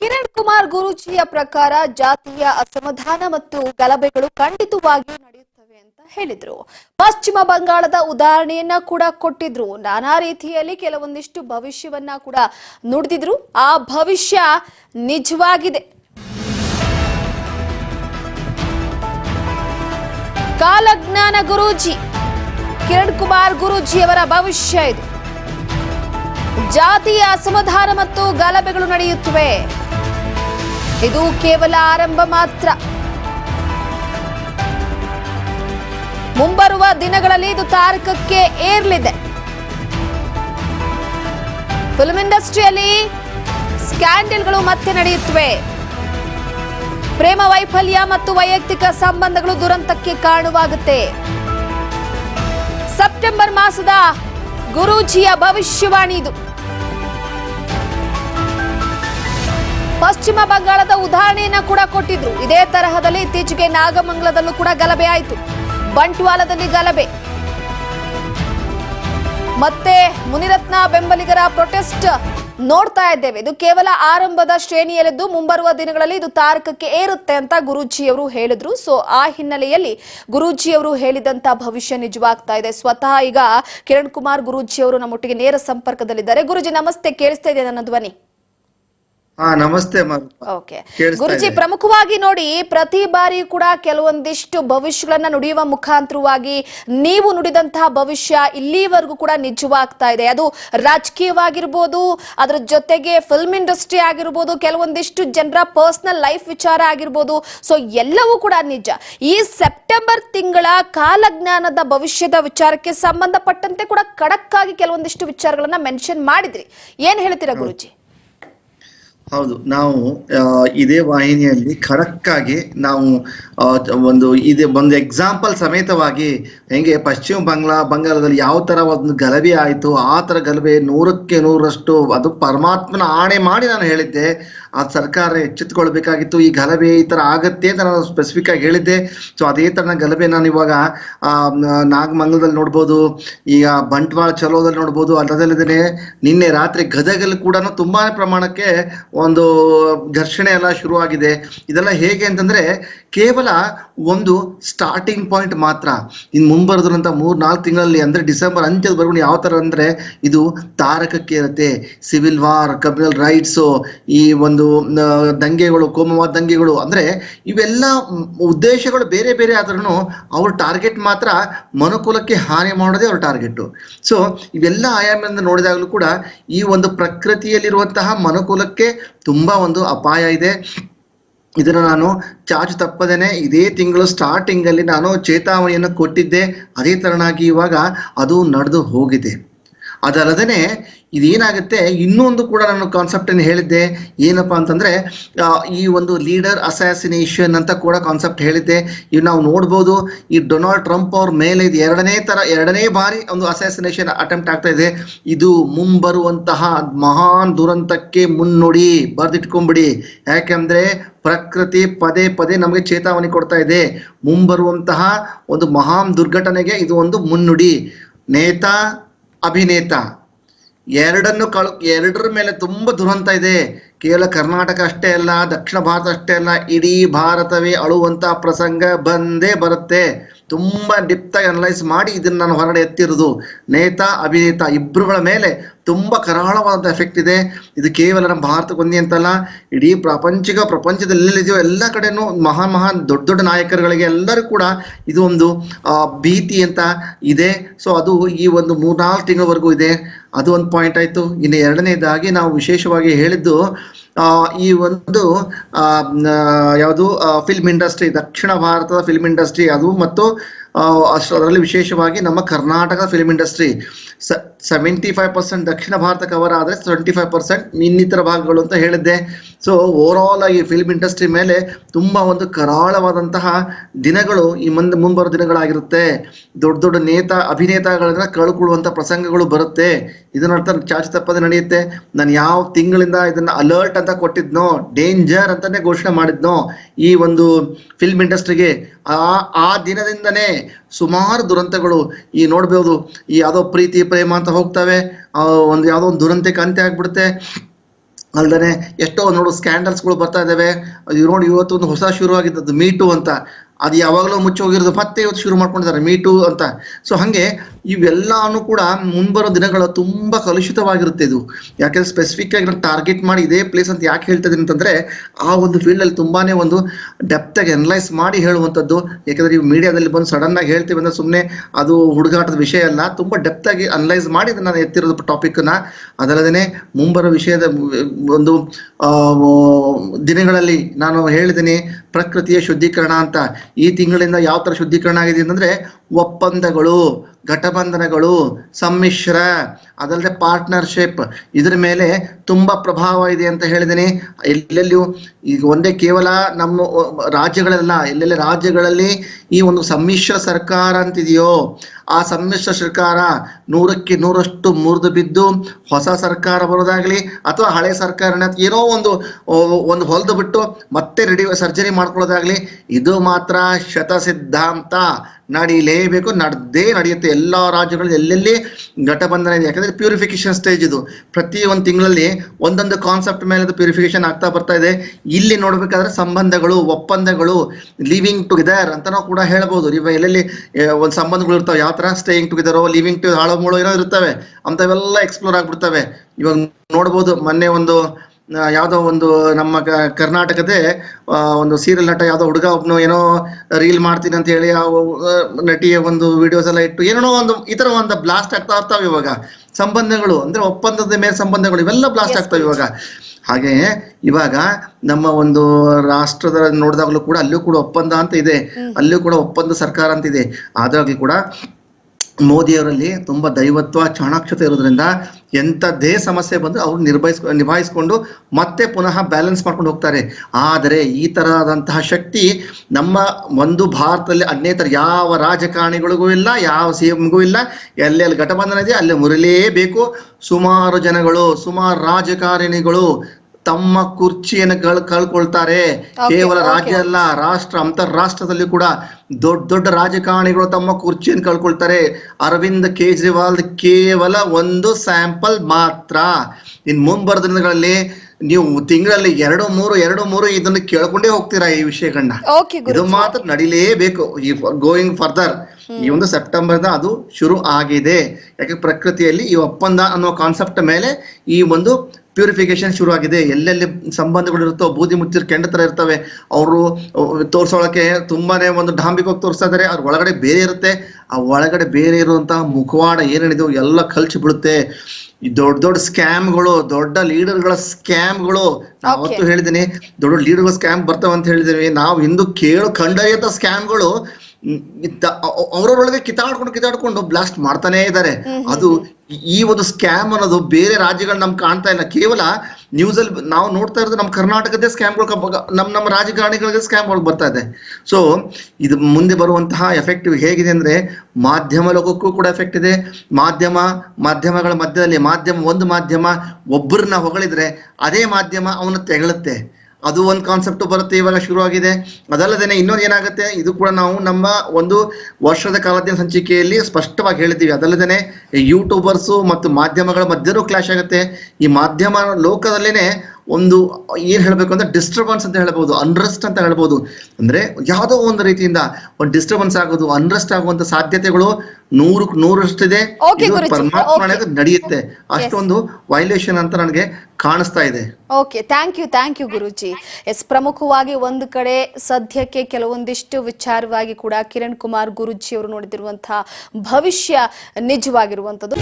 ಕಿರಣ್ ಕುಮಾರ್ ಗುರೂಜಿಯ ಪ್ರಕಾರ ಜಾತಿಯ ಅಸಮಾಧಾನ ಮತ್ತು ಗಲಭೆಗಳು ಖಂಡಿತವಾಗಿಯೂ ನಡೆಯುತ್ತವೆ ಅಂತ ಹೇಳಿದ್ರು. ಪಶ್ಚಿಮ ಬಂಗಾಳದ ಉದಾಹರಣೆಯನ್ನ ಕೂಡ ಕೊಟ್ಟಿದ್ರು. ನಾನಾ ರೀತಿಯಲ್ಲಿ ಕೆಲವೊಂದಿಷ್ಟು ಭವಿಷ್ಯವನ್ನ ಕೂಡ ನುಡಿದಿದ್ರು. ಆ ಭವಿಷ್ಯ ನಿಜವಾಗಿದೆ. ಕಾಲಜ್ಞಾನ ಗುರೂಜಿ, ಕಿರಣ್ ಕುಮಾರ್ ಗುರೂಜಿಯವರ ಭವಿಷ್ಯ ಇದು. ಜಾತಿಯ ಅಸಮಾಧಾನ ಮತ್ತು ಗಲಭೆಗಳು ನಡೆಯುತ್ತವೆ. ಇದು ಕೇವಲ ಆರಂಭ ಮಾತ್ರ. ಮುಂಬರುವ ದಿನಗಳಲ್ಲಿ ಇದು ತಾರಕಕ್ಕೆ ಏರ್ಲಿದೆ. ಫಿಲ್ಮ್ ಇಂಡಸ್ಟ್ರಿಯಲ್ಲಿ ಸ್ಕ್ಯಾಂಡಲ್ಗಳು ಮತ್ತೆ ನಡೆಯುತ್ತವೆ. ಪ್ರೇಮ, ವೈಫಲ್ಯ ಮತ್ತು ವೈಯಕ್ತಿಕ ಸಂಬಂಧಗಳು ದುರಂತಕ್ಕೆ ಕಾರಣವಾಗುತ್ತೆ. ಸೆಪ್ಟೆಂಬರ್ ಮಾಸದ ಗುರೂಜಿಯ ಭವಿಷ್ಯವಾಣಿ ಇದು. ಪಶ್ಚಿಮ ಬಂಗಾಳದ ಉದಾಹರಣೆಯನ್ನ ಕೂಡ ಕೊಟ್ಟಿದ್ರು. ಇದೇ ತರಹದಲ್ಲಿ ಇತ್ತೀಚೆಗೆ ನಾಗಮಂಗಲದಲ್ಲೂ ಕೂಡ ಗಲಭೆ ಆಯಿತು. ಬಂಟ್ವಾಳದಲ್ಲಿ ಗಲಭೆ. ಮತ್ತೆ ಮುನಿರತ್ನ ಬೆಂಬಲಿಗರ ಪ್ರೊಟೆಸ್ಟ್ ನೋಡ್ತಾ ಇದ್ದೇವೆ. ಇದು ಕೇವಲ ಆರಂಭದ ಶ್ರೇಣಿಯಲ್ಲಿದ್ದು ಮುಂಬರುವ ದಿನಗಳಲ್ಲಿ ಇದು ತಾರಕಕ್ಕೆ ಏರುತ್ತೆ ಅಂತ ಗುರೂಜಿಯವರು ಹೇಳಿದ್ರು. ಸೊ ಆ ಹಿನ್ನೆಲೆಯಲ್ಲಿ ಗುರೂಜಿಯವರು ಹೇಳಿದಂತ ಭವಿಷ್ಯ ನಿಜವಾಗ್ತಾ ಇದೆ. ಸ್ವತಃ ಈಗ ಕಿರಣ್ ಕುಮಾರ್ ಗುರೂಜಿಯವರು ನಮ್ಮೊಟ್ಟಿಗೆ ನೇರ ಸಂಪರ್ಕದಲ್ಲಿದ್ದಾರೆ. ಗುರುಜಿ, ನಮಸ್ತೆ. ಕೇಳಿಸ್ತಾ ಇದೆ ನನ್ನ ಧ್ವನಿ? ಹಾ ನಮಸ್ತೆ ಓಕೆ. ಗುರುಜಿ ಪ್ರಮುಖವಾಗಿ ನೋಡಿ ಪ್ರತಿ ಬಾರಿ ಕೂಡ ಕೆಲವೊಂದಿಷ್ಟು ಭವಿಷ್ಯಗಳನ್ನ ನುಡಿಯುವ ಮುಖಾಂತರವಾಗಿ ನೀವು ನುಡಿದಂತಹ ಭವಿಷ್ಯ ಇಲ್ಲಿವರೆಗೂ ಕೂಡ ನಿಜವಾಗ್ತಾ ಇದೆ. ಅದು ರಾಜಕೀಯವಾಗಿರ್ಬೋದು ಅದ್ರ ಜೊತೆಗೆ ಫಿಲ್ಮ್ ಇಂಡಸ್ಟ್ರಿ ಆಗಿರ್ಬೋದು ಕೆಲವೊಂದಿಷ್ಟು ಜನರ ಪರ್ಸನಲ್ ಲೈಫ್ ವಿಚಾರ ಆಗಿರ್ಬೋದು ಸೊ ಎಲ್ಲವೂ ಕೂಡ ನಿಜ. ಈ ಸೆಪ್ಟೆಂಬರ್ ತಿಂಗಳ ಕಾಲಜ್ಞಾನದ ಭವಿಷ್ಯದ ವಿಚಾರಕ್ಕೆ ಸಂಬಂಧಪಟ್ಟಂತೆ ಕೂಡ ಖಡಕ್ ಆಗಿ ಕೆಲವೊಂದಿಷ್ಟು ವಿಚಾರಗಳನ್ನ ಮೆನ್ಷನ್ ಮಾಡಿದ್ರಿ. ಏನ್ ಹೇಳ್ತೀರಾ ಗುರುಜಿ? ಹೌದು. ನಾವು ಇದೇ ವಾಹಿನಿಯಲ್ಲಿ ಖಡಕ್ ಆಗಿ ನಾವು ಒಂದು ಇದೆ, ಒಂದು ಎಕ್ಸಾಂಪಲ್ ಸಮೇತವಾಗಿ ಹೆಂಗೆ ಪಶ್ಚಿಮ ಬಂಗಾಳ ಬಂಗಾಳದಲ್ಲಿ ಯಾವ ತರ ಒಂದು ಗಲಭೆ ಆಯ್ತು, ಆ ತರ ಗಲಭೆ ನೂರಕ್ಕೆ ನೂರಷ್ಟು ಅದು ಪರಮಾತ್ಮನ ಆಣೆ ಮಾಡಿ ನಾನು ಹೇಳಿದ್ದೆ. ಆ ಸರ್ಕಾರ ಎಚ್ಚೆತ್ಕೊಳ್ಬೇಕಾಗಿತ್ತು. ಈ ಗಲಭೆ ಈ ಥರ ಆಗತ್ತೆ ಅಂತ ನಾನು ಸ್ಪೆಸಿಫಿಕ್ ಆಗಿ ಹೇಳಿದ್ದೆ. ಸೊ ಅದೇ ತರ ಗಲಭೆ ನಾನು ಇವಾಗ ನಾಗಮಂಗಲದಲ್ಲಿ ನೋಡ್ಬೋದು, ಈಗ ಬಂಟ್ವಾಳ ಚಲೋದಲ್ಲಿ ನೋಡ್ಬೋದು ಅದಲ್ಲದೇ ನಿನ್ನೆ ರಾತ್ರಿ ಗದಗಲ್ಲಿ ಕೂಡ ತುಂಬಾನೇ ಪ್ರಮಾಣಕ್ಕೆ ಒಂದು ಘರ್ಷಣೆ ಎಲ್ಲ ಶುರುವಾಗಿದೆ. ಇದೆಲ್ಲ ಹೇಗೆ ಅಂತಂದ್ರೆ, ಕೇವಲ ಒಂದು ಸ್ಟಾರ್ಟಿಂಗ್ ಪಾಯಿಂಟ್ ಮಾತ್ರ. ಇನ್ ಮುಂಬರದಂತ ಮೂರ್ ನಾಲ್ಕು ತಿಂಗಳಲ್ಲಿ ಅಂದ್ರೆ ಡಿಸೆಂಬರ್ ಅಂತ್ಯದವರೆಗೂ ಯಾವ ತರ ಅಂದ್ರೆ, ಇದು ತಾರಕಕ್ಕೆ ಇರುತ್ತೆ ಸಿವಿಲ್ ವಾರ್ ಕಮ್ಯುನಲ್ ರೈಟ್ಸ್ ಈ ಒಂದು ನ, ದಂಗೆಗಳು ಕೋಮವಾದ ದಂಗೆಗಳು ಅಂದ್ರೆ ಇವೆಲ್ಲ ಉದ್ದೇಶಗಳು ಬೇರೆ ಬೇರೆ ಆದ್ರೂ ಅವ್ರ ಟಾರ್ಗೆಟ್ ಮಾತ್ರ ಮನುಕುಲಕ್ಕೆ ಹಾನಿ ಮಾಡೋದೇ ಅವ್ರ ಟಾರ್ಗೆಟ್ ಸೊ ಇವೆಲ್ಲ ಆಯಾಮದಿಂದ ನೋಡಿದಾಗಲೂ ಕೂಡ ಈ ಒಂದು ಪ್ರಕೃತಿಯಲ್ಲಿರುವಂತಹ ಮನುಕುಲಕ್ಕೆ ತುಂಬಾ ಒಂದು ಅಪಾಯ ಇದೆ. ಇದನ್ನು ನಾನು ಚಾಚು ತಪ್ಪದೇನೆ ಇದೇ ತಿಂಗಳು ಸ್ಟಾರ್ಟಿಂಗ್ ಅಲ್ಲಿ ನಾನು ಚೇತಾವಣಿಯನ್ನು ಕೊಟ್ಟಿದ್ದೆ. ಅದೇ ತರನಾಗಿ ಇವಾಗ ಅದು ನಡೆದು ಹೋಗಿದೆ. ಅದಲ್ಲದೆ ಇದೇನಾಗುತ್ತೆ, ಇನ್ನೊಂದು ಕೂಡ ನಾನು ಕಾನ್ಸೆಪ್ಟ್ ಅನ್ನು ಹೇಳಿದ್ದೆ. ಏನಪ್ಪಾ ಅಂತಂದ್ರೆ ಈ ಒಂದು ಲೀಡರ್ ಅಸಾಸಿನೇಷನ್ ಅಂತ ಕೂಡ ಕಾನ್ಸೆಪ್ಟ್ ಹೇಳಿದ್ದೆ. ಇವ್ ನಾವು ನೋಡ್ಬೋದು, ಈ ಡೊನಾಲ್ಡ್ ಟ್ರಂಪ್ ಅವ್ರ ಮೇಲೆ ಇದು ಎರಡನೇ ತರ, ಎರಡನೇ ಬಾರಿ ಒಂದು ಅಸಾಸಿನೇಷನ್ ಅಟೆಂಪ್ಟ್ ಆಗ್ತಾ ಇದೆ. ಇದು ಮುಂಬರುವಂತಹ ಮಹಾನ್ ದುರಂತಕ್ಕೆ ಮುನ್ನುಡಿ ಬರ್ದಿಟ್ಕೊಂಡ್ಬಿಡಿ ಯಾಕೆಂದ್ರೆ, ಪ್ರಕೃತಿ ಪದೇ ಪದೇ ನಮಗೆ ಚೇತಾವಣೆ ಕೊಡ್ತಾ ಇದೆ. ಮುಂಬರುವಂತಹ ಒಂದು ಮಹಾನ್ ದುರ್ಘಟನೆಗೆ ಇದು ಒಂದು ಮುನ್ನುಡಿ. ನೇತಾ ಅಭಿನೇತ. ಎರಡನ್ನು ಕಳ್, ಎರಡರ ಮೇಲೆ ತುಂಬಾ ದುರಂತ ಇದೆ. ಕೇವಲ ಕರ್ನಾಟಕ ಅಷ್ಟೇ ಅಲ್ಲ, ದಕ್ಷಿಣ ಭಾರತ ಅಷ್ಟೇ ಅಲ್ಲ, ಇಡೀ ಭಾರತವೇ ಅಳುವಂತ ಪ್ರಸಂಗ ಬಂದೇ ಬರುತ್ತೆ. ತುಂಬಾ ಡಿಪ್ತಾಗಿ ಅನಲೈಸ್ ಮಾಡಿ ಇದನ್ನ ನಾನು ಹೊರಗಡೆ ಎತ್ತಿರೋದು. ನೇತಾ, ಅಭಿನೇತ ಇಬ್ಬರುಗಳ ಮೇಲೆ ತುಂಬಾ ಕರಾಳವಾದ ಎಫೆಕ್ಟ್ ಇದೆ. ಇದು ಕೇವಲ ನಮ್ಮ ಭಾರತಕ್ಕೆ ಒಂದೇ ಅಂತಲ್ಲ, ಇಡೀ ಪ್ರಾಪಂಚಿಕ ಪ್ರಪಂಚದಲ್ಲಿ ಎಲ್ಲಿದೆಯೋ ಎಲ್ಲ ಕಡೆನೂ ಮಹಾನ್ ಮಹಾನ್ ದೊಡ್ಡ ದೊಡ್ಡ ನಾಯಕರುಗಳಿಗೆ ಎಲ್ಲರೂ ಕೂಡ ಇದು ಒಂದು ಭೀತಿ ಅಂತ ಇದೆ. ಸೊ ಅದು ಈ ಒಂದು ಮೂರ್ನಾಲ್ಕು ತಿಂಗಳವರೆಗೂ ಇದೆ. ಅದು ಒಂದು ಪಾಯಿಂಟ್ ಆಯ್ತು. ಇನ್ನು ಎರಡನೇದಾಗಿ ನಾವು ವಿಶೇಷವಾಗಿ ಹೇಳಿದ್ದು ಈ ಒಂದು ಯಾವುದು ಫಿಲ್ಮ್ ಇಂಡಸ್ಟ್ರಿ ದಕ್ಷಿಣ ಭಾರತದ ಫಿಲ್ಮ್ ಇಂಡಸ್ಟ್ರಿ ಅದು ಮತ್ತು ಅದರಲ್ಲಿ ವಿಶೇಷವಾಗಿ ನಮ್ಮ Karnataka film industry seventy five percent ದಕ್ಷಿಣ ಭಾರತ ಕವರ್ ಆದರೆ ಟ್ವೆಂಟಿ ಫೈವ್ ಪರ್ಸೆಂಟ್ ಇನ್ನಿತರ ಭಾಗಗಳು ಅಂತ ಹೇಳಿದ್ದೆ. ಸೊ ಓವರ್ ಆಲ್ ಆಗಿ ಫಿಲ್ಮ್ ಇಂಡಸ್ಟ್ರಿ ಮೇಲೆ ತುಂಬ ಒಂದು ಕರಾಳವಾದಂತಹ ದಿನಗಳು ಈ ಮುಂದೆ, ಮುಂಬರುವ ದಿನಗಳಾಗಿರುತ್ತೆ. ದೊಡ್ಡ ದೊಡ್ಡ ನೇತ, ಅಭಿನೇತಾಗಳನ್ನ ಕಳ್ಕೊಳ್ಳುವಂಥ ಪ್ರಸಂಗಗಳು ಬರುತ್ತೆ. ಇದನ್ನ ಅರ್ಥ ಚಾಚು ತಪ್ಪದೆ ನಡೆಯುತ್ತೆ. ನಾನು ಯಾವ ತಿಂಗಳಿಂದ ಇದನ್ನ ಅಲರ್ಟ್ ಅಂತ ಕೊಟ್ಟಿದ್ನೋ ಡೇಂಜರ್ ಅಂತಾನೆ ಘೋಷಣೆ ಮಾಡಿದ್ನೋ, ಈ ಒಂದು ಫಿಲ್ಮ್ ಇಂಡಸ್ಟ್ರಿಗೆ ಆ ಆ ದಿನದಿಂದನೇ ಸುಮಾರು ದುರಂತಗಳು ಈ ನೋಡ್ಬೋದು. ಈ ಯಾವುದೋ ಪ್ರೀತಿ, ಪ್ರೇಮ ಅಂತ ಹೋಗ್ತವೆ. ಒಂದು ಯಾವುದೋ ಒಂದು ದುರಂತಕ್ಕೆ ಅಂತ್ಯ ಆಗ್ಬಿಡುತ್ತೆ. ಅಲ್ದೇ ಎಷ್ಟೋ ನೋಡು ಸ್ಕ್ಯಾಂಡಲ್ಸ್ಗಳು ಬರ್ತಾ ಇದ್ದಾವೆ ನೋಡಿ ಇವತ್ತು ಒಂದು ಹೊಸ ಶುರುವಾಗಿದ್ದದ್ದು ಮೀಟು ಅಂತ. ಅದು ಯಾವಾಗಲೂ ಮುಚ್ಚೋಗಿರೋದು ಮತ್ತೆ ಇವತ್ತು ಶುರು ಮಾಡ್ಕೊಂಡಿದ್ದಾರೆ ಮೀಟು ಅಂತ. ಸೊ ಹಾಗೆ ಇವೆಲ್ಲಾನು ಕೂಡ ಮುಂಬರೋ ದಿನಗಳ ತುಂಬಾ ಕಲುಷಿತವಾಗಿರುತ್ತೆ ಇದು. ಯಾಕೆಂದ್ರೆ ಸ್ಪೆಸಿಫಿಕ್ ಆಗಿ ನಾನು ಟಾರ್ಗೆಟ್ ಮಾಡಿ ಇದೇ ಪ್ಲೇಸ್ ಅಂತ ಯಾಕೆ ಹೇಳ್ತಾ ಇದೀನಿ ಅಂತಂದ್ರೆ, ಆ ಒಂದು ಫೀಲ್ಡ್ ಅಲ್ಲಿ ತುಂಬಾನೇ ಒಂದು ಡೆಪ್ತ್ ಆಗಿ ಅನಲೈಸ್ ಮಾಡಿ ಹೇಳುವಂಥದ್ದು. ಯಾಕಂದ್ರೆ ಈ ಮೀಡಿಯಾದಲ್ಲಿ ಬಂದು ಸಡನ್ ಆಗಿ ಹೇಳ್ತೀವಿ ಅಂದ್ರೆ ಸುಮ್ಮನೆ ಅದು ಹುಡುಗಾಟದ ವಿಷಯ ಅಲ್ಲ, ತುಂಬಾ ಡೆಪ್ತ್ ಆಗಿ ಅನಲೈಸ್ ಮಾಡಿ ನಾನು ಎತ್ತಿರೋದು ಟಾಪಿಕ್ನ ಅದಲ್ಲದೆ ಮುಂಬರೋ ವಿಷಯದ ಒಂದು ದಿನಗಳಲ್ಲಿ ನಾನು ಹೇಳಿದ್ದೀನಿ ಪ್ರಕೃತಿಯ ಶುದ್ಧೀಕರಣ ಅಂತ. ಈ ತಿಂಗಳಿಂದ ಯಾವ ತರ ಶುದ್ಧೀಕರಣ ಆಗಿದೆ ಅಂತಂದ್ರೆ ಒಪ್ಪಂದಗಳು. ಘಟಬಂಧನಗಳು, ಸಮ್ಮಿಶ್ರ, ಅದಲ್ಲದೆ ಪಾರ್ಟ್ನರ್ಶಿಪ್, ಇದ್ರ ಮೇಲೆ ತುಂಬಾ ಪ್ರಭಾವ ಇದೆ ಅಂತ ಹೇಳಿದ್ದೀನಿ ಎಲ್ಲೆಲ್ಲಿಯೂ ಈಗ ಒಂದೇ ಕೇವಲ ನಮ್ಮ ರಾಜ್ಯಗಳಲ್ಲ, ಎಲ್ಲೆಲ್ಲಿ ರಾಜ್ಯಗಳಲ್ಲಿ ಈ ಒಂದು ಸಮ್ಮಿಶ್ರ ಸರ್ಕಾರ ಅಂತಿದೆಯೋ, ಆ ಸಮ್ಮಿಶ್ರ ಸರ್ಕಾರ ನೂರಕ್ಕೆ ನೂರಷ್ಟು ಮುರಿದು ಬಿದ್ದು ಹೊಸ ಸರ್ಕಾರ ಬರೋದಾಗ್ಲಿ ಅಥವಾ ಹಳೆ ಸರ್ಕಾರನ ಏನೋ ಒಂದು ಒಂದು ಹೊಲ್ದು ಬಿಟ್ಟು ಮತ್ತೆ ರೆಡಿ, ಸರ್ಜರಿ ಮಾಡ್ಕೊಳ್ಳೋದಾಗ್ಲಿ, ಇದು ಮಾತ್ರ ಶತಸಿದ್ಧಾಂತ. ನಡೀಲೇಬೇಕು, ನಡೆದೇ ನಡೆಯುತ್ತೆ. ಎಲ್ಲ ರಾಜ್ಯಗಳಲ್ಲಿ ಎಲ್ಲೆಲ್ಲಿ ಘಟಬಂಧನ ಇದೆ, ಯಾಕಂದ್ರೆ ಪ್ಯೂರಿಫಿಕೇಶನ್ ಸ್ಟೇಜ್ ಇದು. ಪ್ರತಿ ಒಂದು ತಿಂಗಳಲ್ಲಿ ಒಂದೊಂದು ಕಾನ್ಸೆಪ್ಟ್ ಮೇಲೆ ಅದು ಪ್ಯೂರಿಫಿಕೇಶನ್ ಆಗ್ತಾ ಬರ್ತಾ ಇದೆ. ಇಲ್ಲಿ ನೋಡಬೇಕಾದ್ರೆ ಸಂಬಂಧಗಳು, ಒಪ್ಪಂದಗಳು ಲಿವಿಂಗ್ ಟುಗೆದರ್ ಅಂತ ನಾವು ಕೂಡ ಹೇಳ್ಬೋದು. ಇವಾಗ ಎಲ್ಲೆಲ್ಲಿ ಒಂದು ಸಂಬಂಧಗಳು ಇರ್ತಾವೆ, ಯಾವ ತರ ಸ್ಟೇಯಿಂಗ್ ಟುಗೆದರೋ ಲಿವಿಂಗ್ ಟು ಹಾಳೋ ಮೂಳೋ ಏನೋ ಇರ್ತವೆ ಅಂತವೆಲ್ಲ ಎಕ್ಸ್ಪ್ಲೋರ್ ಆಗ್ಬಿಡ್ತವೆ. ಇವಾಗ ನೋಡ್ಬೋದು, ಮೊನ್ನೆ ಒಂದು ಯಾವ್ದೋ ಒಂದು ನಮ್ಮ ಕರ್ನಾಟಕದ ಒಂದು ಸೀರಿಯಲ್ ನಟ ಯಾವುದೋ ಹುಡುಗ ಒಬ್ನು ಏನೋ ರೀಲ್ ಮಾಡ್ತೀನಿ ಅಂತ ಹೇಳಿ ಆ ಆ, ನಟಿಯ ಒಂದು ವಿಡಿಯೋಸ್ ಎಲ್ಲ ಇಟ್ಟು ಏನೋ ಒಂದು ಈ ತರ ಒಂದು ಬ್ಲಾಸ್ಟ್ ಆಗ್ತಾ ಇರ್ತಾವೆ ಇವಾಗ. ಸಂಬಂಧಗಳು ಅಂದ್ರೆ ಒಪ್ಪಂದದ ಮೇಲೆ ಸಂಬಂಧಗಳು ಇವೆಲ್ಲ ಬ್ಲಾಸ್ಟ್ ಆಗ್ತಾವೆ ಇವಾಗ. ಹಾಗೆ ಇವಾಗ ನಮ್ಮ ಒಂದು ರಾಷ್ಟ್ರದ ನೋಡಿದಾಗಲೂ ಕೂಡ ಅಲ್ಲೂ ಕೂಡ ಒಪ್ಪಂದ ಅಂತ ಇದೆ. ಅಲ್ಲೂ ಕೂಡ ಒಪ್ಪಂದ ಸರ್ಕಾರ ಅಂತ ಇದೆ. ಆದಾಗ್ಲೂ ಕೂಡ ಮೋದಿಯವರಲ್ಲಿ ತುಂಬಾ ದೈವತ್ವ, ಚಾಣಾಕ್ಷತೆ ಇರೋದ್ರಿಂದ ಎಂಥದ್ದೇ ಸಮಸ್ಯೆ ಬಂದ್ರೆ ಅವ್ರು ನಿರ್ಭಯಿಸ್ ನಿಭಾಯಿಸ್ಕೊಂಡು ಮತ್ತೆ ಪುನಃ ಬ್ಯಾಲೆನ್ಸ್ ಮಾಡ್ಕೊಂಡು ಹೋಗ್ತಾರೆ. ಆದರೆ ಈ ತರಹದಂತಹ ಶಕ್ತಿ ನಮ್ಮ ಒಂದು ಭಾರತದಲ್ಲಿ ಅನ್ಯೇತರ ಯಾವ ರಾಜಕಾರಣಿಗಳಿಗೂ ಇಲ್ಲ, ಯಾವ ಸಿ ಎಂಗೂ ಇಲ್ಲ ಎಲ್ಲೆಲ್ಲಿ ಘಟಬಂಧನ ಇದೆ, ಅಲ್ಲಿ ಮುರಿಲೇಬೇಕು ಸುಮಾರು ಜನಗಳು, ಸುಮಾರು ರಾಜಕಾರಣಿಗಳು ತಮ್ಮ ಕುರ್ಚಿಯನ್ನು ಕಳ್ ಕಳ್ಕೊಳ್ತಾರೆ. ಕೇವಲ ರಾಜ್ಯ ಅಲ್ಲ ರಾಷ್ಟ್ರ ಅಂತಾರಾಷ್ಟ್ರದಲ್ಲಿ ಕೂಡ ದೊಡ್ಡ ದೊಡ್ಡ ರಾಜಕಾರಣಿಗಳು ತಮ್ಮ ಕುರ್ಚಿಯನ್ನು ಕಳ್ಕೊಳ್ತಾರೆ. ಅರವಿಂದ್ ಕೇಜ್ರಿವಾಲ್ ಕೇವಲ ಒಂದು ಸ್ಯಾಂಪಲ್ ಮಾತ್ರ. ಇನ್ ಮುಂಬರುವ ದಿನಗಳಲ್ಲಿ ನೀವು ತಿಂಗಳಲ್ಲಿ ಎರಡು ಮೂರು ಎರಡು ಮೂರು ಇದನ್ನು ಕೇಳ್ಕೊಂಡೇ ಹೋಗ್ತೀರಾ ಈ ವಿಷಯಗಳನ್ನ ಇದು ಮಾತ್ರ ನಡಿಲೇಬೇಕು. ಈ ಗೋಯಿಂಗ್ ಫರ್ದರ್ ಈ ಒಂದು ಸೆಪ್ಟೆಂಬರ್ ಅದು ಶುರು ಆಗಿದೆ. ಯಾಕೆ ಪ್ರಕೃತಿಯಲ್ಲಿ ಈ ಒಪ್ಪಂದ ಅನ್ನೋ ಕಾನ್ಸೆಪ್ಟ್ ಮೇಲೆ ಈ ಒಂದು ಪ್ಯೂರಿಫಿಕೇಶನ್ ಶುರು ಆಗಿದೆ ಎಲ್ಲೆಲ್ಲಿ ಸಂಬಂಧಗಳು ಇರುತ್ತೋ ಬೂದಿ ಮುಚ್ಚಿರ್ ಕೆಂಡ ತರ ಇರ್ತವೆ. ಅವರು ತೋರ್ಸೋಳಕ್ಕೆ ತುಂಬಾನೇ ಒಂದು ಡಾಂಬಿಕೋಗಿ ತೋರಿಸ್ತಾ ಇದಾರೆ. ಅವ್ರ ಒಳಗಡೆ ಬೇರೆ ಇರುತ್ತೆ. ಆ ಒಳಗಡೆ ಬೇರೆ ಇರುವಂತಹ ಮುಖವಾಡ ಏನೇನಿದೆ ಎಲ್ಲ ಕಲ್ಚಿ ಬಿಡುತ್ತೆ. ದೊಡ್ಡ ದೊಡ್ಡ ಸ್ಕ್ಯಾಮ್ಗಳು ದೊಡ್ಡ ಲೀಡರ್ಗಳ ಸ್ಕ್ಯಾಮ್ಗಳು. ನಾವತ್ತು ಹೇಳಿದ್ದೀನಿ ದೊಡ್ಡ ಲೀಡರ್ಗಳ ಸ್ಕ್ಯಾಮ್ ಬರ್ತಾವ ಅಂತ ಹೇಳಿದೀವಿ ನಾವು ಇಂದು ಕೇಳು ಕಂಡರಿಯಂತ ಸ್ಕ್ಯಾಮ್ಗಳು ಅವರೊಳಗೆ ಕಿತಾಡ್ಕೊಂಡು ಕಿತಾಡ್ಕೊಂಡು ಬ್ಲಾಸ್ಟ್ ಮಾಡ್ತಾನೆ ಇದ್ದಾರೆ ಅದು ಈ- ಒಂದು ಸ್ಕ್ಯಾಮ್ ಅನ್ನೋದು ಬೇರೆ ರಾಜ್ಯಗಳು ನಮ್ಗೆ ಕಾಣ್ತಾ ಇಲ್ಲ. ಕೇವಲ ನ್ಯೂಸ್ ಅಲ್ಲಿ ನಾವು ನೋಡ್ತಾ ಇರೋದು ನಮ್ಮ ಕರ್ನಾಟಕದೇ ಸ್ಕ್ಯಾಮ್ಗಳು ನಮ್ಮ ನಮ್ಮ ರಾಜಕಾರಣಿಗಳಿಗೆ ಸ್ಕ್ಯಾಮ್ಗಳು ಬರ್ತಾ ಇದೆ. ಸೊ ಇದು ಮುಂದೆ ಬರುವಂತಹ ಎಫೆಕ್ಟಿವ್ ಹೇಗಿದೆ ಅಂದ್ರೆ ಮಾಧ್ಯಮ ಲೋಕಕ್ಕೂ ಕೂಡ ಎಫೆಕ್ಟ್ ಇದೆ. ಮಾಧ್ಯಮ, ಮಾಧ್ಯಮಗಳ ಮಧ್ಯದಲ್ಲಿ ಮಾಧ್ಯಮ, ಒಂದು ಮಾಧ್ಯಮ ಒಬ್ಬರನ್ನ ಹೊಗಳಿದ್ರೆ, ಅದೇ ಮಾಧ್ಯಮ ಅವನ ತೆಗಳುತ್ತೆ. ಅದು ಒಂದು ಕಾನ್ಸೆಪ್ಟ್ ಬರುತ್ತೆ ಇವಾಗ ಶುರುವಾಗಿದೆ ಅದಲ್ಲದೇನೆ ಇನ್ನೊಂದು ಏನಾಗುತ್ತೆ, ಇದು ಕೂಡ ನಾವು ನಮ್ಮ ಒಂದು ವರ್ಷದ ಕಾಲದಿನ ಸಂಚಿಕೆಯಲ್ಲಿ ಸ್ಪಷ್ಟವಾಗಿ ಹೇಳಿದ್ದೀವಿ ಅದಲ್ಲದೆ ಯೂಟ್ಯೂಬರ್ಸು ಮತ್ತು ಮಾಧ್ಯಮಗಳ ಮಧ್ಯನೂ ಕ್ಲಾಶ್ ಆಗುತ್ತೆ. ಈ ಮಾಧ್ಯಮ ಲೋಕದಲ್ಲೇನೆ ಒಂದು ಏನ್ ಹೇಳ್ಬೇಕು ಅಂದ್ರೆ ಡಿಸ್ಟರ್ಬೆನ್ಸ್ ಅಂತ ಹೇಳ್ಬೋದು ಅನ್ರೆಸ್ಟ್ ಅಂತ ಹೇಳ್ಬೋದು. ಅಂದ್ರೆ ಯಾವುದೋ ಒಂದು ರೀತಿಯಿಂದ ಒಂದು ಡಿಸ್ಟರ್ಬೆನ್ಸ್ ಆಗೋದು ಅನ್ರೆಸ್ಟ್ ಆಗುವಂತ ಸಾಧ್ಯತೆಗಳು ನೂರು ನೂರಷ್ಟಿದೆ. ಪರಮಾತ್ಮ ನಡೆಯುತ್ತೆ. ಅಷ್ಟೊಂದು ವೈಲೇಷನ್ ಅಂತ ನನಗೆ ಕಾಣಿಸ್ತಾ ಇದೆ. Okay thank you thank you Guruji. Yes ಪ್ರಮುಖವಾಗಿ ಒಂದು ಕಡೆ ಸದ್ಯಕ್ಕೆ ಕೆಲವೊಂದಿಷ್ಟು ವಿಚಾರವಾಗಿ ಕೂಡ ಕಿರಣ್ ಕುಮಾರ್ ಗುರುಜಿ ಅವರು ನೋಡಿದಿರುವಂತಹ ಭವಿಷ್ಯ ನಿಜವಾಗಿರುವಂಥದ್ದು.